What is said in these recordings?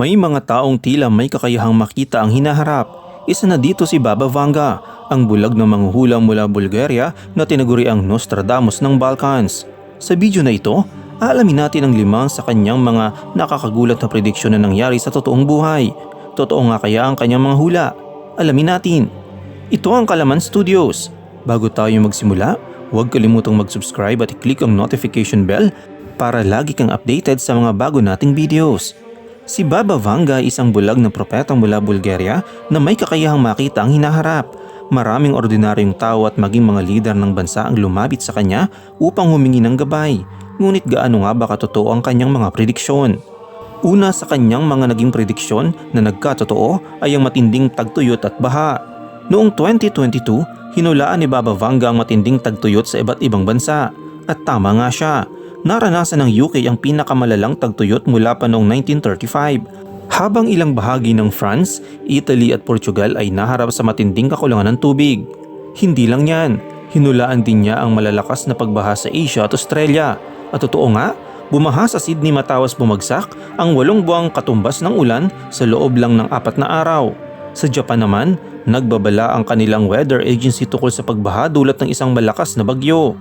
May mga taong tila may kakayahang makita ang hinaharap. Isa na dito si Baba Vanga, ang bulag na manghuhula mula Bulgaria na tinaguri ang Nostradamus ng Balkans. Sa video na ito, aalamin natin ang limang sa kanyang mga nakakagulat na prediksyon na nangyari sa totoong buhay. Totoo nga kaya ang kanyang mga hula? Alamin natin. Ito ang Kalaman Studios. Bago tayo magsimula, huwag kalimutang mag-subscribe at i-click ang notification bell para lagi kang updated sa mga bago nating videos. Si Baba Vanga ay isang bulag na propeta mula Bulgaria na may kakayahang makita ang hinaharap. Maraming ordinaryong tao at maging mga lider ng bansa ang lumapit sa kanya upang humingi ng gabay. Ngunit gaano nga ba katotoo ang kanyang mga prediksyon? Una sa kanyang mga naging prediksyon na nagkatotoo ay ang matinding tagtuyot at baha. Noong 2022, hinulaan ni Baba Vanga ang matinding tagtuyot sa iba't ibang bansa. At tama nga siya, naranasan ng UK ang pinakamalalang tagtuyot mula pa noong 1935. Habang ilang bahagi ng France, Italy at Portugal ay naharap sa matinding kakulangan ng tubig. Hindi lang yan, hinulaan din niya ang malalakas na pagbaha sa Asia at Australia. At totoo nga, bumaha sa Sydney matapos bumagsak ang walong buwang katumbas ng ulan sa loob lang ng apat na araw. Sa Japan naman, nagbabala ang kanilang weather agency tukol sa pagbaha dulot ng isang malakas na bagyo.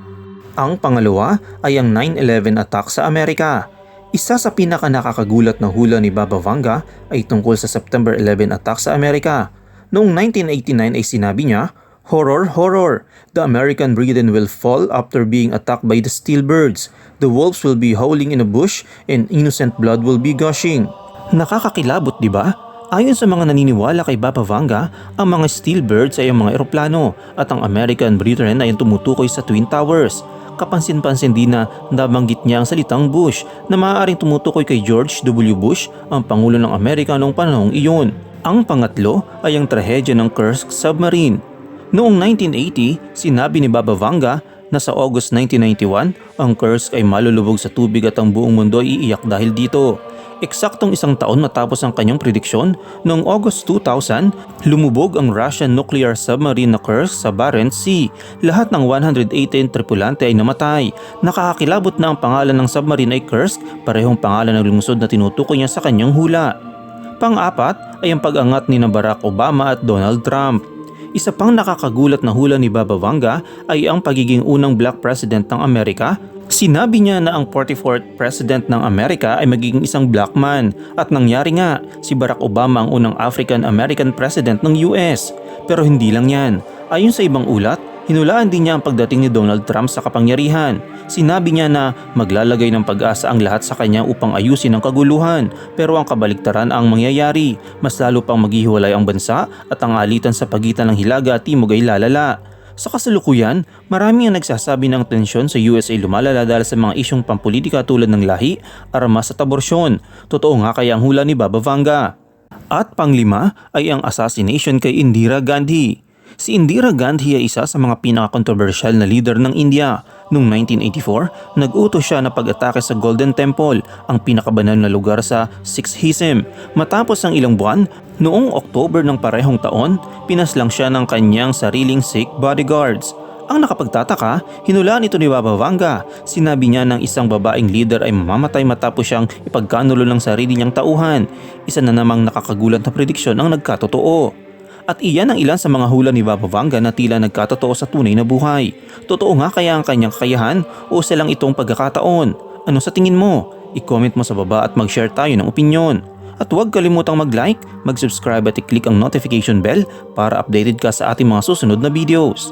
Ang pangalawa ay ang 9-11 attack sa Amerika. Isa sa pinaka nakakagulat na hula ni Baba Vanga ay tungkol sa September 11 attack sa Amerika. Noong 1989 ay sinabi niya, Horror, horror! The American Britain will fall after being attacked by the steel birds. The wolves will be howling in a bush and innocent blood will be gushing. Nakakakilabot, di ba? Ayon sa mga naniniwala kay Baba Vanga, ang mga steel birds ay ang mga eroplano at ang American Britain ay tumutukoy sa Twin Towers. Kapansin-pansin din na nabanggit niya ang salitang Bush na maaaring tumutukoy kay George W. Bush, ang Pangulo ng Amerika noong panahong iyon. Ang pangatlo ay ang trahedya ng Kursk submarine. Noong 1980, sinabi ni Baba Vanga na sa August 1991, ang Kursk ay malulubog sa tubig at ang buong mundo ay iiyak dahil dito. Eksaktong isang taon matapos ang kanyang prediksyon, noong August 2000, lumubog ang Russian nuclear submarine na Kursk sa Barents Sea. Lahat ng 118 tripulante ay namatay. Nakakakilabot na ang pangalan ng submarine ay Kursk, parehong pangalan ng lungsod na tinutukoy niya sa kanyang hula. Pang-apat ay ang pag-angat ni Barack Obama at Donald Trump. Isa pang nakakagulat na hula ni Baba Vanga ay ang pagiging unang black president ng Amerika. Sinabi niya na ang 44th president ng Amerika ay magiging isang black man at nangyari nga si Barack Obama ang unang African American president ng US. Pero hindi lang yan. Ayon sa ibang ulat, hinulaan din niya ang pagdating ni Donald Trump sa kapangyarihan. Sinabi niya na maglalagay ng pag-asa ang lahat sa kanya upang ayusin ang kaguluhan pero ang kabaliktaran ang mangyayari. Mas lalo pang maghihiwalay ang bansa at ang alitan sa pagitan ng Hilaga at Timog ay lalala. Sa kasalukuyan, marami ang nagsasabi ng tensyon sa US ay lumalala dahil sa mga isyong pampolitika tulad ng lahi, armas at aborsyon. Totoo nga kaya ang hula ni Baba Vanga. At panglima ay ang assassination kay Indira Gandhi. Si Indira Gandhi ay isa sa mga pinaka-controversial na leader ng India. Noong 1984, nag-utos siya na pag-atake sa Golden Temple, ang pinakabanal na lugar sa Sikhism. Matapos ang ilang buwan, noong October ng parehong taon, pinaslang siya ng kanyang sariling Sikh bodyguards. Ang nakapagtataka, hinulaan ito ni Baba Vanga. Sinabi niya ng isang babaeng leader ay mamamatay matapos siyang ipagkanulo ng sarili niyang tauhan. Isa na namang nakakagulat na prediksyon ang nagkatotoo. At iyan ang ilan sa mga hula ni Baba Vanga na tila nagkatotoo sa tunay na buhay. Totoo nga kaya ang kanyang kakayahan o silang itong pagkakataon? Ano sa tingin mo? I-comment mo sa baba at mag-share tayo ng opinion. At huwag kalimutang mag-like, mag-subscribe at i-click ang notification bell para updated ka sa ating mga susunod na videos.